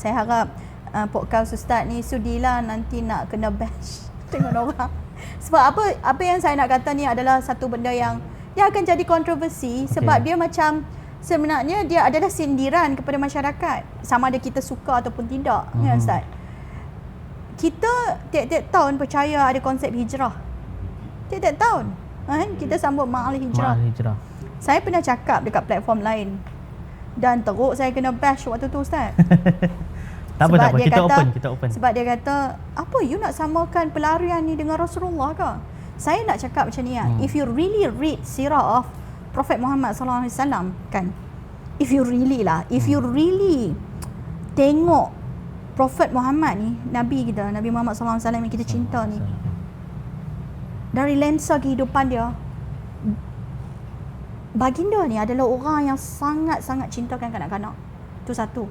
Saya harap uh, podcast ustaz ni sudilah nanti nak kena bash dengan orang. Sebab apa apa yang saya nak kata ni adalah satu benda yang dia akan jadi kontroversi sebab Okay. dia macam sebenarnya dia adalah sindiran kepada masyarakat sama ada kita suka ataupun tidak mm-hmm. ya Mhm. ustaz. Kita tiap-tiap tahun percaya ada konsep hijrah. Tiap-tiap tahun kan kita sambut ma'al hijrah. Ma'al hijrah. Saya pernah cakap dekat platform lain dan teruk saya kena bash waktu tu ustaz. Tak apa, Sebab tak apa. Kita kata- open, kita open. Sebab dia kata, apa you nak samakan pelarian ni dengan Rasulullah ke? Saya nak cakap macam ni ya. Hmm. If you really read sirah of Prophet Muhammad sallallahu alaihi wasallam kan. If you really lah, if you Hmm. really tengok Prophet Muhammad ni, Nabi kita, Nabi Muhammad sallallahu alaihi wasallam yang kita cinta ni, dari lensa kehidupan dia, baginda ni adalah orang yang sangat-sangat cintakan kanak-kanak. Itu satu.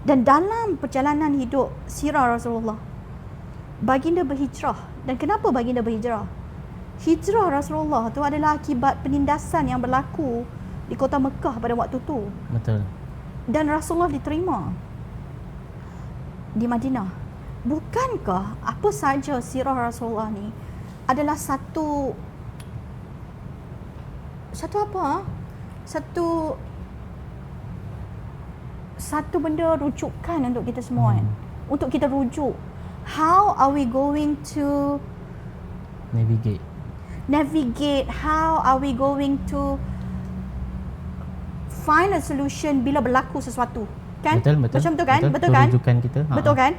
Dan dalam perjalanan hidup sirah Rasulullah, baginda berhijrah. Dan kenapa baginda berhijrah? Hijrah Rasulullah tu adalah akibat penindasan yang berlaku di kota Mekah pada waktu tu. Betul. Dan Rasulullah diterima di Madinah. Bukankah apa saja sirah Rasulullah ni adalah satu satu apa? Satu satu benda rujukan untuk kita semua kan. Untuk kita rujuk. How are we going to Navigate. navigate? How are we going to find a solution bila berlaku sesuatu? Kan? Betul, betul. Macam tu kan? Betul, Itu kan? rujukan kita. Ha, Betul ha. kan?